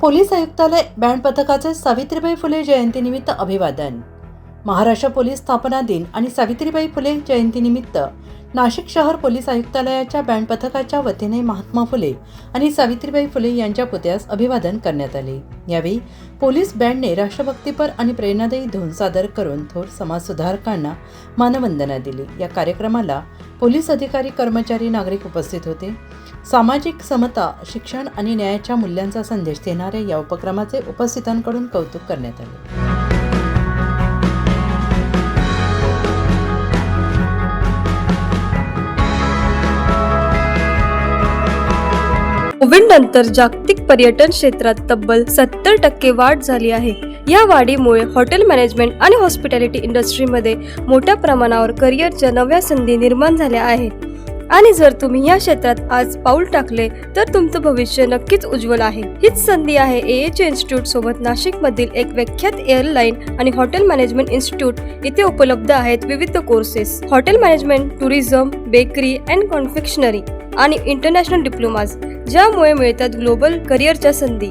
Police आयुक्तालय band पथकाचे सावित्रीबाई फुले जयंतीनिमित्त अभिवादन. महाराष्ट्र पोलीस स्थापना दिन आणि सावित्रीबाई फुले जयंतीनिमित्त नाशिक शहर पोलीस आयुक्तालयाच्या बँड पथकाच्या वतीने महात्मा फुले आणि सावित्रीबाई फुले यांच्या पुतळ्यास अभिवादन करण्यात आले. यावेळी पोलीस बँडने राष्ट्रभक्तीपर आणि प्रेरणादायी धून सादर करून थोर समाजसुधारकांना मानवंदना दिली. या कार्यक्रमाला पोलीस अधिकारी कर्मचारी नागरिक उपस्थित होते. सामाजिक समता शिक्षण आणि न्यायाच्या मूल्यांचा संदेश देणाऱ्या या उपक्रमाचे उपस्थितांकडून कौतुक करण्यात आले. कोविड नंतर जागतिक पर्यटन क्षेत्रात तब्बल सत्तर टक्के वाढ झाली आहे. या वाढीमुळे हॉटेल मॅनेजमेंट आणि हॉस्पिटॅलिटी इंडस्ट्रीमध्ये मोठ्या प्रमाणावर करिअरच्या नव्या संधी निर्माण झाल्या आहेत. आणि जर तुम्ही या क्षेत्रात आज पाऊल टाकले तर तुमचं भविष्य नक्कीच उज्ज्वल आहे. हीच संधी आहे ए एच इन्स्टिट्यूट सोबत नाशिक मधील एक विख्यात एअरलाईन आणि हॉटेल मॅनेजमेंट इन्स्टिट्यूट इथे उपलब्ध आहेत विविध courses. Hotel management tourism bakery and confectionery आणि इंटरनॅशनल डिप्लोमाज ज्यामुळे मिळतात ग्लोबल करिअरच्या संधी.